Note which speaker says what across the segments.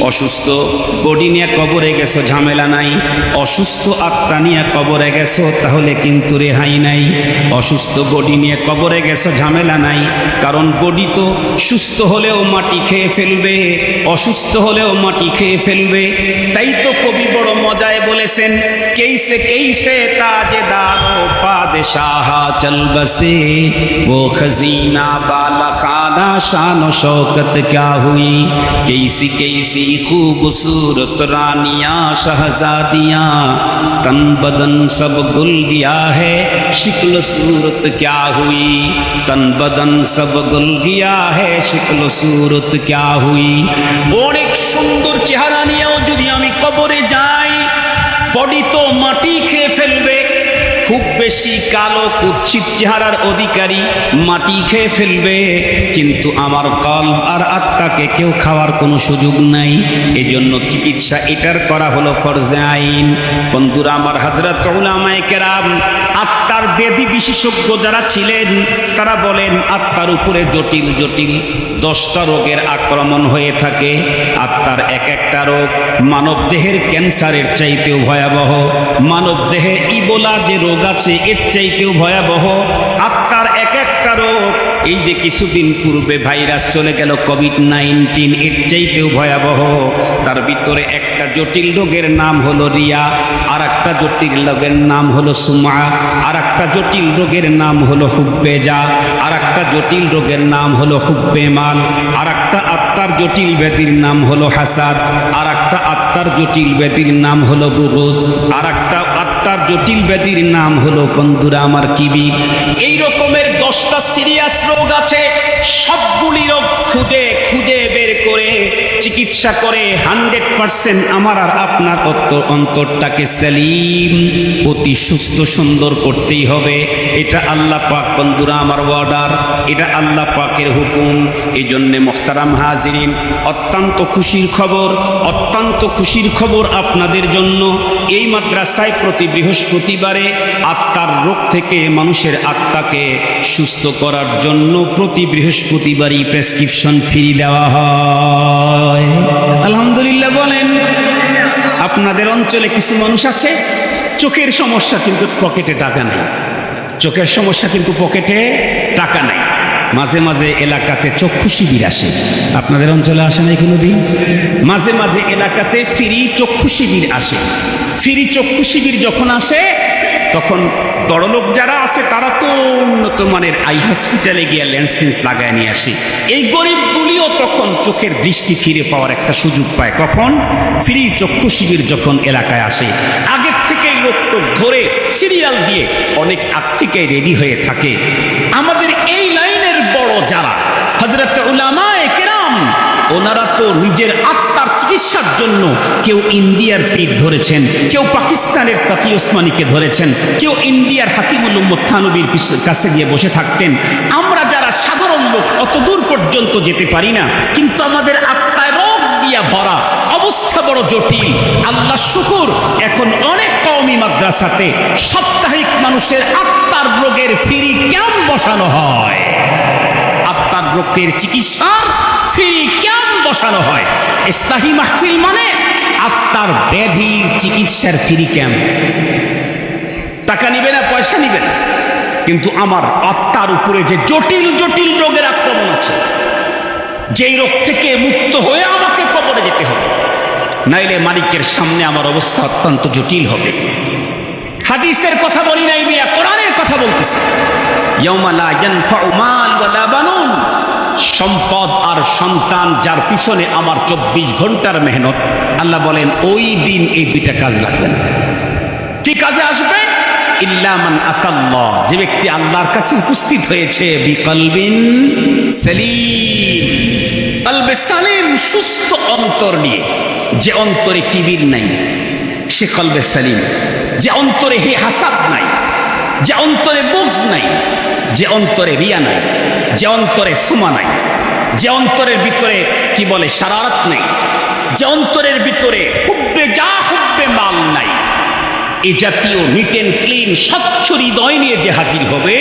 Speaker 1: অসুস্থ। বডি নিয়ে কবরে গেছো, ঝামেলা নাই। অসুস্থ আত্মা নিয়ে কবরে গেছো, তাহলে কিন্তু রেহাই নাই। অসুস্থ বডি নিয়ে কবরে গেছো, ঝামেলা নাই। কারণ বডি তো সুস্থ হলেও মাটি খেয়ে ফেলবে, অসুস্থ হলেও মাটি খেয়ে ফেলবে। তাই তো কবি বড় মজায় বলেছেন, কেইসে কেইসে তাজেদা पादशाह चल बसे वो खजीना बाला खाना शान शौकत क्या हुई कैसी कैसी खूबसूरत रानियां शहजादियां तन बदन सब गुल गया है शिक्ल सूरत क्या हुई तन बदन सब गुल गया है शिक्ल सूरत क्या हुई অনেক সুন্দর চেহারা নিয়েও যদি আমি কবরে যাই বডি তো মাটি খেয়ে ফেলবে খুব বেশি কালো কুচ্ছিত চেহারার অধিকারী, মাটি খেয়ে ফেলবে। কিন্তু আমার কল আর আত্মাকে কেউ খাওয়ার কোনো সুযোগ নাই। এজন্য চিকিৎসা এটার করা হলো ফরজে আইন। বন্ধুরা, আমার হাজরত উলামায়ে কেরাম, আত্মার বেদি বিশেষজ্ঞ যারা ছিলেন, তারা বলেন, আত্মার উপরে জটিল জটিল দশটা রোগের আক্রমণ হয়ে থাকে আত্মার এক একটা রোগ মানব দেহের ক্যান্সারের চাইতেও ভয়াবহ। মানব দেহে ইবোলা যে রোগ আছে, এর চাইতেও ভয়াবহ। রোগ এই যে কিছুদিন পূর্বে ভাইরাস চলে গেল কোভিড নাইন্টিন এর চাইতেও ভয়াবহ। তার ভিতরে একটা জটিল রোগের নাম হলো রিয়া আর একটা জটিল রোগের নাম হলো সুমা আর একটা জটিল রোগের নাম হলো হুব্বেজা আর একটা জটিল রোগের নাম হলো হুব্বে মাল আর একটা আত্মার জটিল ব্যাধির নাম হলো হাসাদ আর একটা আত্মার জটিল ব্যাধির নাম হলো বুগুজ আর একটা আত্মার জটিল ব্যাধির নাম হলো, বন্ধুরা, আমার কিবির এই রকমের দশটা সিরিয়াস রোগ আছে সবগুলি রোগ বের করে চিকিৎসা করে হান্ড্রেড পার্সেন্ট আমার আর আপনার অন্তরটাকে সেলিম। অতি সুস্থ সুন্দর করতেই হবে। এটা আল্লাহ পাক বন্ধুরা আমার অর্ডার এটা আল্লাহ পাকের হুকুম। এই জন্যে মোখতারাম হাজিরিন, অত্যন্ত খুশির খবর, অত্যন্ত খুশির খবর আপনাদের জন্য। এই মাদ্রাসায় প্রতি বৃহস্পতিবারে আত্মার রোগ থেকে মানুষের আত্মাকে সুস্থ করার জন্য প্রতি বৃহস্পতিবারই প্রেসক্রিপশন ফ্রি দেওয়া হয়। আলহামদুলিল্লাহ বলেন, আপনাদের অঞ্চলে কিছু মানুষ আছে, চোখের সমস্যা কিন্তু পকেটে টাকা নেই। চোখের সমস্যা কিন্তু পকেটে টাকা নেই। মাঝে মাঝে এলাকাতে চক্ষু শিবির আসে আপনাদের অঞ্চলে আসে নাই কোনোদিন? মাঝে মাঝে এলাকাতে ফ্রি চক্ষু শিবির আসে। ফ্রি চক্ষু শিবির যখন আসে তখন বড়লোক যারা আছে, তারা তো উন্নত মানের আই হসপিটালে গিয়ে লেন্স টেন্স লাগায় নিয়ে আসে। এই গরিবগুলিও তখন চোখের দৃষ্টি ফিরে পাওয়ার একটা সুযোগ পায়। কখন? ফ্রি চক্ষু শিবির যখন এলাকায় আসে, আগের থেকেই লোক টোক ধরে সিরিয়াল দিয়ে অনেক আগ থেকেই রেডি হয়ে থাকে। আমাদের এই লাইনের বড় যারা হজরত কেরাম ওনারা তো নিজের আত্মার চিকিৎসার জন্য কেউ ইন্ডিয়ার পিঠ ধরেছেন, কেউ পাকিস্তানের তাকি ওসমানীকে ধরেছেন, কেউ ইন্ডিয়ার হাকিমুল উম্মদ থানবীর কাছে গিয়ে বসে থাকতেন। আমরা যারা সাধারণ লোক, অত দূর পর্যন্ত যেতে পারি না, কিন্তু আমাদের আত্মায় রোগ দিয়া ভরা অবস্থা বড় জটিল। আল্লাহ শুকুর, এখন অনেক কওমি মাদ্রাসাতে সাপ্তাহিক মানুষের আত্মার রোগের ফিরি ক্যাম্প বসানো হয়। আত্মার রোগের চিকিৎসার ফ্রি ক্যাম্প বসানো হয়? ইসলাহী মাহফিল মানে আত্মার ব্যাধির চিকিৎসার ফ্রি ক্যাম্প। টাকা নিবে না, পয়সা নিবে না। কিন্তু আমার আত্মার উপরে যে জটিল জটিল রোগের আক্রমণ আছে, যেই রোগ থেকে মুক্ত হয়ে আমাকে কবরে যেতে হবে। নাইলে মালিকের সামনে আমার অবস্থা অত্যন্ত জটিল হবে। হাদিসের কথা বলি নাই মিয়া, কোরআনের কথা বলতেছে। ইয়াউমা লা ইয়ানফাউ মাল ওয়ালা বানুন। সম্পদ আর সন্তান যার পিছনে আমার চব্বিশ ঘণ্টার মেহনত, আল্লাহ বলেন, ওই দিন এই দুইটা কাজ লাগবে না। কি কাজে আসবে? ইল্লামান আতাল্লাহ। যে ব্যক্তি আল্লাহর কাছে উপস্থিত হয়েছে, বিকলবিন সেলিম। কলবে সালিম, সুস্থ অন্তর নিয়ে। যে অন্তরে কিবির নাই, সে কলবে সালিম। যে অন্তরে হে হাসাদ নাই, যে অন্তরে বুঝ নাই, যে অন্তরে রিয়া নাই যে অন্তরে সুমা নাই, যে অন্তরের ভিতরে কি বলে সারারত নাই, যে অন্তরের ভিতরে হুব্বে যা হুব্বে মাল নাই, এ জাতীয় নিট অ্যান্ড ক্লিন স্বচ্ছ হৃদয় নিয়ে যে হাজির হবে,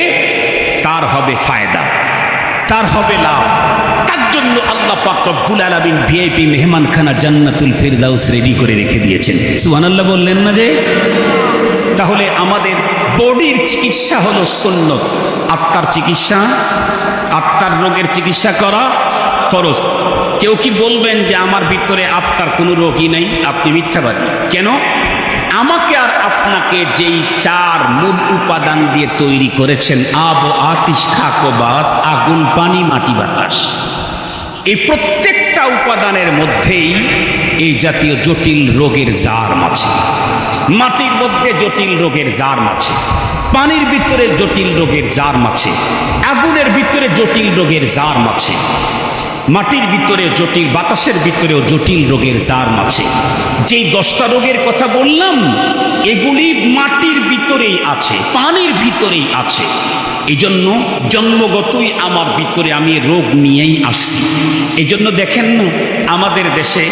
Speaker 1: তার হবে ফায়দা, তার হবে লাভ। তার জন্য আল্লাহ পাক রব্বুল আলামিন ভিআইপি মেহমানখানা জান্নাতুল ফিরদাউস রেডি করে রেখে দিয়েছেন। সুবহানাল্লাহ বললেন না যে? তাহলে আমাদের বডির চিকিৎসা হলো সুন্নত আত্মার চিকিৎসা আত্মার রোগের চিকিৎসা করা ফরজ। কেউ কি বলবেন যে আমার ভিতরে আত্মার কোনো রোগই নেই? আপনি মিথ্যাবাদী। কেন? আমাকে আর আপনাকে যেই চার মূল উপাদান দিয়ে তৈরি করেছেন, আব ও আতিশ খাকবাদ আগুন, পানি, মাটি, বাতাস। এই প্রত্যেকটা উপাদানের মধ্যেই এই জাতীয় জটিল রোগের জার্ম আছে মাটির মধ্যে জটিল রোগের জার্ম আছে পানির ভিতরে জটিল রোগের জার্ম আছে আগুনের ভিতরে জটিল রোগের জার্ম আছে মাটির ভিতরে জটিল, বাতাসের ভিতরেও জটিল রোগের জার্ম আছে যেই দশটা রোগের কথা বললাম, এগুলি মাটির ভিতরেই আছে, পানির ভিতরেই আছে। এই জন্য জন্মগতই আমার ভিতরে আমি রোগ নিয়েই আসছি। এই জন্য দেখেন আমাদের দেশে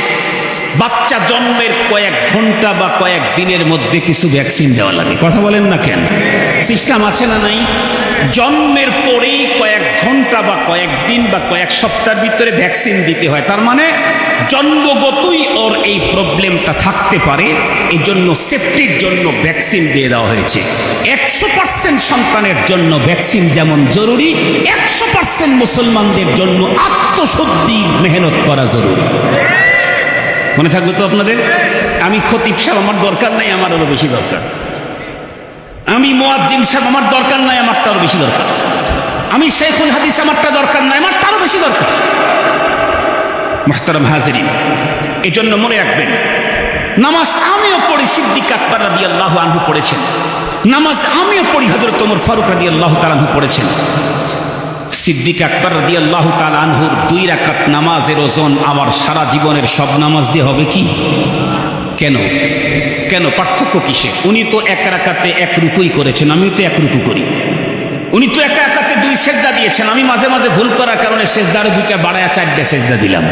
Speaker 1: বাচ্চা জন্মের কয়েক ঘণ্টা বা কয়েক দিনের মধ্যে কিছু ভ্যাকসিন দেওয়া লাগে। কথা বলেন না কেন? সিস্টেম আছে না নাই? জন্মের পরেই কয়েক ঘণ্টা বা কয়েক দিন বা কয়েক সপ্তাহের ভিতরে ভ্যাকসিন দিতে হয়। তার মানে জন্মগতই ওর এই প্রবলেমটা থাকতে পারে এই জন্য সেফটির জন্য ভ্যাকসিন দিয়ে দেওয়া হয়েছে। একশো পার্সেন্ট সন্তানের জন্য ভ্যাকসিন যেমন জরুরি, একশো পার্সেন্ট মুসলমানদের জন্য আত্মশুদ্ধির মেহনত করা জরুরি। মনে থাকবে তো আপনাদের? আমি খতিব সাহেব, আমার দরকার নাই, আমার আরও বেশি দরকার। আমি মোয়াজ্জিম সাহেব, আমার দরকার নাই আমার তারও বেশি দরকার। আমি শেখুল হাদিস, আমারটা দরকার নাই আমার তারও বেশি দরকার। মোহতারাম হাজিরিন এই জন্য মনে রাখবেন, নামাজ আমিও পড়ি, সিদ্দিক আকবর রাদি আল্লাহ আনহু পড়েছেন। নামাজ আমিও পড়ি হজরত ওমর ফারুক রাদি আল্লাহ তালানহু পড়েছেন। সিদ্দিক আকবর রাদি আল্লাহ তালানহুর দুই রাকাত নামাজের ওজন আমার সারা জীবনের সব নামাজ দিয়ে হবে কি? কেন? কেন? পার্থক্য কিসে উনি তো এক রাকাতে এক রুকুই করেছেন, আমিও তো এক রুকু করি। উনি তো একা একাতে দুই সেজদা দিয়েছেন, আমি মাঝে মাঝে ভুল করার কারণে সেজদারে দুইটা বাড়ায় চারটে সেজদা দিলাম।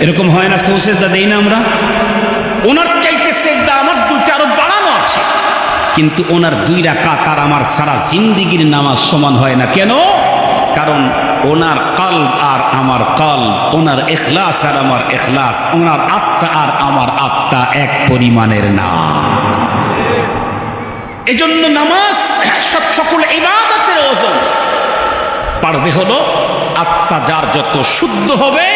Speaker 1: এরকম হয় না সৌ সেজদা দেই না আমরা? ওনার চাইতে সেজদা আমার দুইটা আরও বাড়ানো আছে। কিন্তু ওনার দুই রাকাত আর আমার সারা জিন্দিগির নামাজ সমান হয় না। কেন? কারণ ওনার কাল আর আমার কাল ওনার এখলাস আর আমার এখলাস ওনার আত্মা আর আমার আত্মা এক পরিমাণের না। এজন্য নামাজ সব সকল ইবাদতের ওজন। পারবে হলো আত্মা যার যত শুদ্ধ হবে,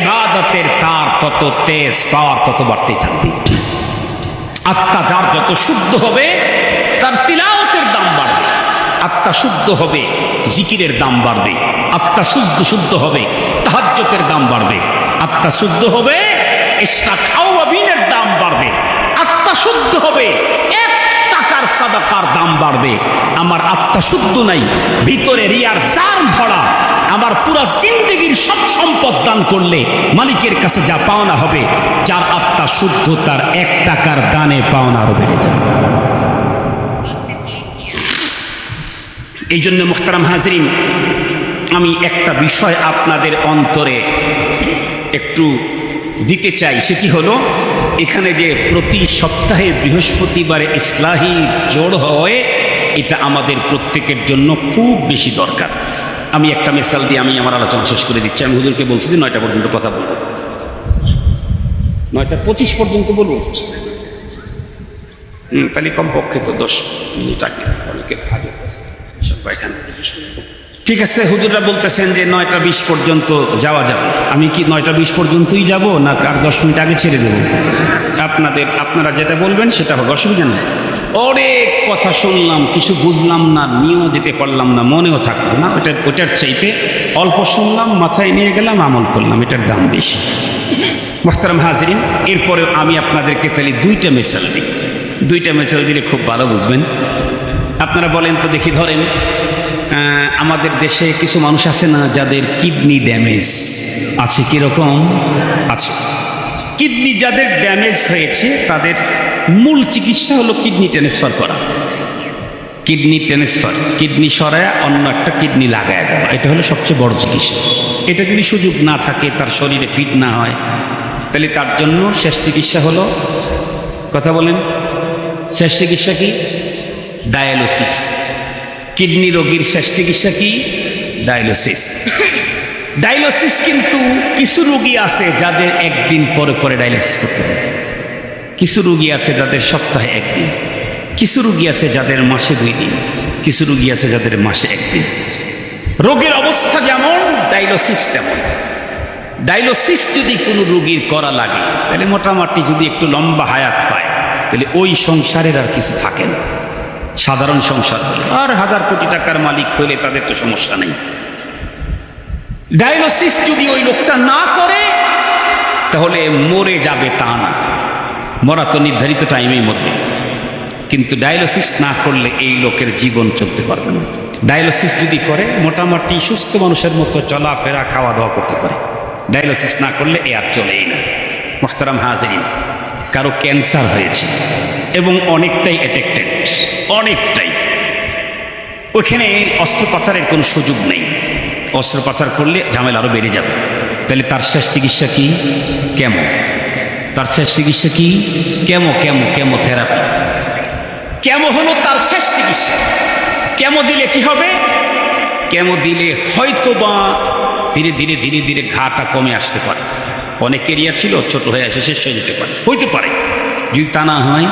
Speaker 1: ইবাদতের তার তত তেজ পাওয়ার তত বাড়তেই থাকবে। আত্মা যার যত শুদ্ধ হবে, তার বাড়বে আত্মা শুদ্ধ হবে, জিকিরের দাম বাড়বে, আত্মা শুদ্ধ শুদ্ধ হবে তাহাজ্যতের দাম বাড়বে, আত্মা শুদ্ধ হবে দাম বাড়বে, আত্মা শুদ্ধ হবে, এক টাকার দাম বাড়বে। আমার আত্মা শুদ্ধ নাই, ভিতরে রিয়ার ভরা, আমার পুরা সব সম্পদ দান করলে মালিকের কাছে যা পাওনা হবে, যার আত্মা শুদ্ধ তার এক টাকার দানে পাওনা আরও বেড়ে যাবে। এই জন্য মুখতারাম হাজরিন, আমি একটা বিষয় আপনাদের অন্তরে একটু দিতে চাই। সেটি হলো, এখানে যে প্রতি সপ্তাহে বৃহস্পতিবারে ইসলাহি জোড় হয়, এটা আমাদের প্রত্যেকের জন্য খুব বেশি দরকার। আমি একটা মিসাল দিয়ে আমি আমার আলোচনা শেষ করে দিচ্ছি। আমি হুজুরকে বলছি যে নয়টা পর্যন্ত কথা বলব। নয়টা পঁচিশ পর্যন্ত বলব। তাহলে কমপক্ষে তো দশ মিনিট আগে অনেকের আগে এখানে ঠিক আছে, হুজুররা বলতেছেন যে নয়টা বিশ পর্যন্ত যাওয়া যাবে। আমি কি নয়টা বিশ পর্যন্তই যাব না আর দশ মিনিট আগে ছেড়ে দেবো? আপনাদের, আপনারা যেটা বলবেন সেটা হবে, অসুবিধা নেই। অনেক কথা শুনলাম, কিছু বুঝলাম না, নিয়েও যেতে পারলাম না, মনেও থাকল না। ওটা ওটার চাইতে অল্প শুনলাম, মাথায় নিয়ে গেলাম, আমল করলাম, এটার দাম বেশি। মোহতারাম হাজরিন এরপরে আমি আপনাদেরকে তাহলে দুইটা মেসাল দিই। দুইটা মেসাল দিলে খুব ভালো বুঝবেন। আপনারা বলেন তো দেখি ধরেন আমাদের দেশে কিছু মানুষ আছে না যাদের কিডনি ড্যামেজ? আছে কীরকম আছে। কিডনি যাদের ড্যামেজ হয়েছে, তাদের মূল চিকিৎসা হলো কিডনি ট্রান্সফার করা। কিডনি ট্রান্সফার, কিডনি সরায় অন্য একটা কিডনি লাগায় দেওয়া। এটা হলো সবচেয়ে বড় চিকিৎসা। এটা যদি সুযোগ না থাকে, তার শরীরে ফিট না হয়, তাহলে তার জন্য শেষ চিকিৎসা হলো, কথা বলেন, শেষ চিকিৎসা কি? ডায়ালিসিস। কিডনি রোগীর শেষ চিকিৎসা কি? ডায়ালিসিস। ডায়ালিসিস কিন্তু কিছু রোগী আছে যাদের একদিন পরে পরে ডায়ালিসিস করতে হবে। কিছু রুগী আছে যাদের সপ্তাহে একদিন। কিছু রুগী আছে যাদের মাসে দুই দিন। কিছু রুগী আছে যাদের মাসে একদিন। রোগের অবস্থা যেমন, ডায়ালিসিস তেমন। ডায়ালিসিস যদি কোনো রুগীর করা লাগে, তাহলে মোটামুটি যদি একটু লম্বা হায়াত পায়, তাহলে ওই সংসারের আর কিছু থাকে না। সাধারণ সংসার। আর হাজার কোটি টাকার মালিক হলে তাদের তো সমস্যা নেই। ডায়ালিসিস যদি ওই লোকটা না করে, তাহলে মরে যাবে তা না। মরা তো নির্ধারিত টাইমেই মরবে। কিন্তু ডায়ালিসিস না করলে এই লোকের জীবন চলতে পারবে না। ডায়ালিসিস যদি করে, মোটামুটি সুস্থ মানুষের মতো চলাফেরা খাওয়া দাওয়া করতে পারে। ডায়ালিসিস না করলে এ আর চলেই না। মোহতারাম হাজরিন, কারও ক্যান্সার হয়েছে এবং অনেকটাই অ্যাটেক্টেড অনেকটাই ওইখানে অস্ত্রোপচারের কোনো সুযোগ নেই। অস্ত্রোপচার করলে ঝামেলা আরও বেড়ে যাবে। তাহলে তার শেষ চিকিৎসা কি? কেমন তার শেষ চিকিৎসা কি? Chemo chemo chemotherapy chemo হলো তার শেষ চিকিৎসা। কেমো দিলে কি হবে? কেমো দিলে হয়তো বা ধীরে ধীরে ধীরে ধীরে ঘাটা কমে আসতে পারে। অনেক এরিয়া ছিল, ছোট হয়ে আসে শেষ হয়ে যেতে পারে। হইতে পারে। যদি তা না হয়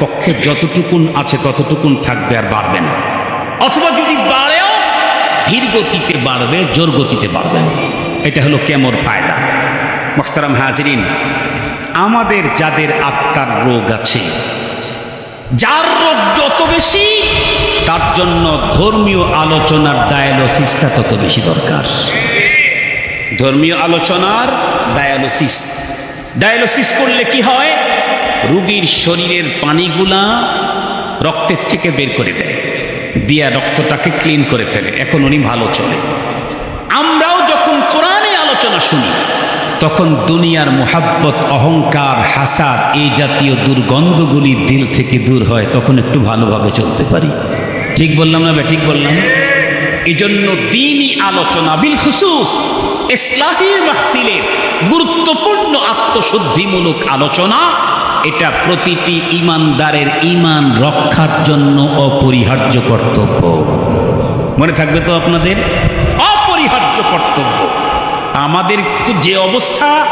Speaker 1: পক্ষে যতটুকুন আছে ততটুকুন থাকবে আর বাড়বে না। অথবা যদি বাড়েও, ধীর গতিতে বাড়বে, জোর গতিতে বাড়বে না। এটা হলো কেমোর ফায়দা। মোখতারাম হাজরিন, আমাদের যাদের আত্মার রোগ আছে, যার রোগ যত বেশি, তার জন্য ধর্মীয় আলোচনার ডায়ালোসিসটা তত বেশি দরকার। ধর্মীয় আলোচনার ডায়ালোসিস। ডায়ালোসিস করলে কি হয়? রুগীর শরীরের পানিগুলা রক্তের থেকে বের করে দেয়। দিয়া রক্তটাকে ক্লিন করে ফেলে। এখন উনি ভালো চলে। আমরাও যখন কোরআনে আলোচনা শুনি, তখন দুনিয়ার মোহাব্বত, অহংকার, হাসাদ এই জাতীয় দুর্গন্ধগুলি দিল থেকে দূর হয়, তখন একটু ভালোভাবে চলতে পারি। ঠিক বললাম না ঠিক বললাম। এই জন্য দিনই আলোচনা বিল ইসলাহী মাহফিলের গুরুত্বপূর্ণ আত্মশুদ্ধিমূলক আলোচনা এটা প্রতিটি ইমানদারের ইমান রক্ষার জন্য অপরিহার্য কর্তব্য। মনে থাকবে তো আপনাদের? অপরিহার্য কর্তব্য। আমাদের যে অবস্থা,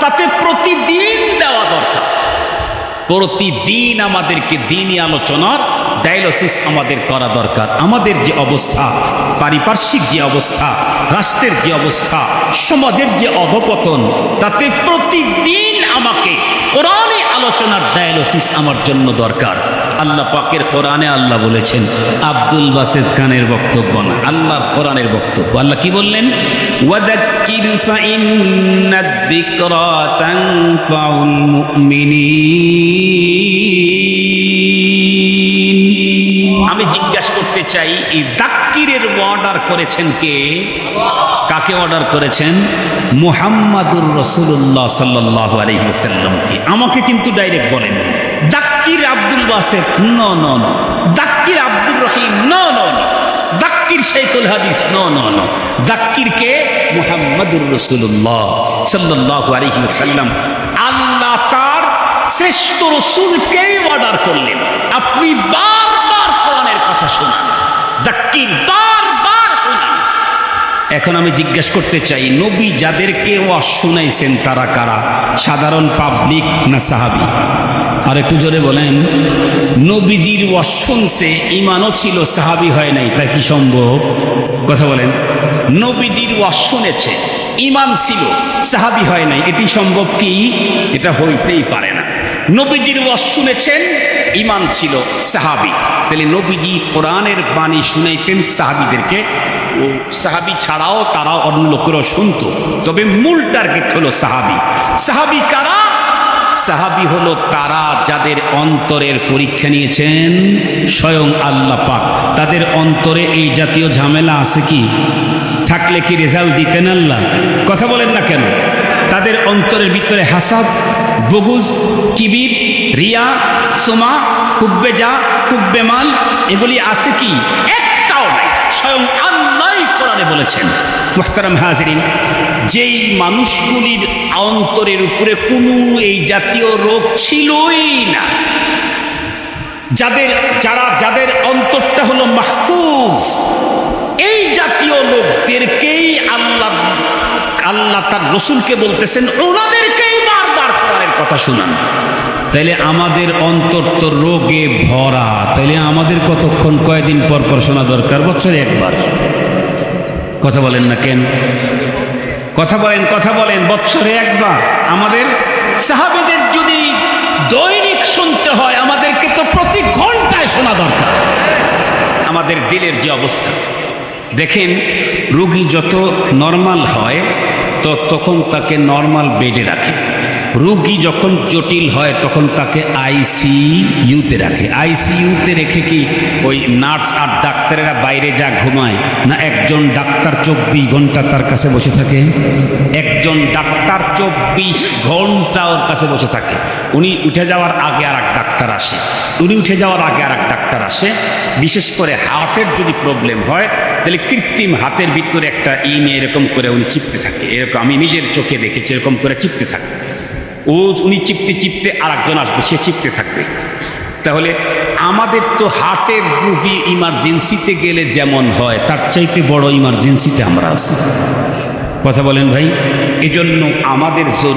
Speaker 1: তাতে প্রতিদিন দেওয়া দরকার। প্রতিদিন আমাদেরকে দিনই আলোচনার ডায়ালিসিস আমাদের করা দরকার। আমাদের যে অবস্থা, পারিপার্শ্বিক যে অবস্থা, রাষ্ট্রের যে অবস্থা, সমাজের যে অধপতন, তাতে প্রতিদিন আমাকে কোরআনে আলোচনার ডায়ালিসিস আমার জন্য দরকার। আল্লাহ পাকের কোরআনে আল্লাহ বলেছেন, আব্দুল বাসেদ খানের বক্তব্য না, আল্লাহর কোরআনের বক্তব্য। আল্লাহ কি বললেন? আমি জিজ্ঞাসা করতে চাই, এই দাক্কিরের অর্ডার করেছেন কে? কাকে অর্ডার করেছেন? মুহাম্মাদুর রসুল্লাহ সাল্লাহ আলহিসাল্লামকে আমাকে কিন্তু ডাইরেক্ট বলেন। দাক্কির আব্দুল বাসেদ ন ন দাক্কির আব্দুল রহিম, ন ন দাক্কির শেখুল হাদিস, ন ন ন। দাক্কির কে? মুহাম্মাদুর রসুল্লাহ সাল্লাহ আলহিসাল্লাম আল্লাহ তার শ্রেষ্ঠ রসুলকেই অর্ডার করলেন। আপনি বারবার কোরআনের কথা শোনান। এখন আমি জিজ্ঞেস করতে চাই, নবী যাদেরকে ওয়াজ শুনাইছেন, তারা কারা? সাধারণ পাবলিক না সাহাবি? আর একটু জোরে বলেন, নবীজির ওয়াজ শুনছে, ইমানও ছিল, সাহাবি হয় নাই তা কি সম্ভব? কথা বলেন, নবীজির ওয়াজ শুনেছে, ইমান ছিল, সাহাবি হয় নাই, এটি সম্ভব কি? এটা হইতেই পারে না। নবীজির ওয়াজ শুনেছেন ইমান ছিল সাহাবি। তাহলে নবীজি কোরআনের বাণী শুনাইতেন সাহাবিদেরকে। ও সাহাবি ছাড়াও তারা অন্য লোকেরও শুনতো। তবে মূল টার্গেট হলো সাহাবি। সাহাবি কারা? সাহাবি হলো তারা যাদের অন্তরের পরীক্ষা নিয়েছেন স্বয়ং আল্লাহ পাক। তাদের অন্তরে এই জাতীয় ঝামেলা আছে কি? থাকলে কি রেজাল্ট দিতেন আল্লাহ? কথা বলেন না কেন? তাদের অন্তরের ভিতরে হাসাদ, বগুজ, কিবির, রিয়া, সোমা, কুব্বে যা কুব্বে মাল, এগুলি আছে কি? একটাও নাই, স্বয়ং আল্লাহ কোরআনে বলেছেন। মোহতারাম হাজরিন, যেই মানুষগুলির অন্তরের উপরে কোনো এই জাতীয় রোগ ছিলই না। যাদের, যারা, যাদের অন্তরটা হলো মাহফুজ, এই জাতীয় লোকদেরকেই আল্লাহ আল্লাহ তার রসুলকে বলতেছেন, ওনাদেরকেই বারবার কোরআনের কথা শুনান। তাইলে আমাদের অন্তর তো রোগে ভরা। তাইলে আমাদের কতক্ষণ, কয়দিন পর পর শোনা দরকার? বছরে একবার। কথা বলেন না কেন? কথা বলেন কথা বলেন, বছরে একবার। আমাদের সাহাবিদের যদি দৈনিক শুনতে হয়, আমাদেরকে তো প্রতি ঘন্টায় শোনা দরকার। আমাদের দিলের যে অবস্থা। দেখেন, রুগী যত নর্মাল হয়, তো তখন তাকে নর্মাল বেডে রাখে। রোগী যখন জটিল হয়, তখন তাকে আইসিইউতে রাখে। আইসিইউতে রেখে কি ওই নার্স আর ডাক্তারেরা বাইরে যা ঘুমায়, না একজন ডাক্তার চব্বিশ ঘণ্টা তার কাছে বসে থাকে? একজন ডাক্তার চব্বিশ ঘণ্টা ওর কাছে বসে থাকে। উনি উঠে যাওয়ার আগে আর এক ডাক্তার আসে। উনি উঠে যাওয়ার আগে আর এক ডাক্তার আসে। বিশেষ করে হার্টের যদি প্রবলেম হয় তাহলে কৃত্রিম হাতের ভিতরে একটা ই নিয়ে এরকম করে উনি চিপতে থাকে। এরকম আমি নিজের চোখে দেখেছি, এরকম করে চিপতে থাকে। ও উনি চিপতে চিপতে আর একজন আসবে, সে চিপতে থাকবে। তাহলে আমাদের তো হার্টের রুগী ইমার্জেন্সিতে গেলে যেমন হয়, তার চাইতে বড় ইমার্জেন্সিতে আমরা আছি। কথা বলেন ভাই, এজন্য আমাদের জরুরি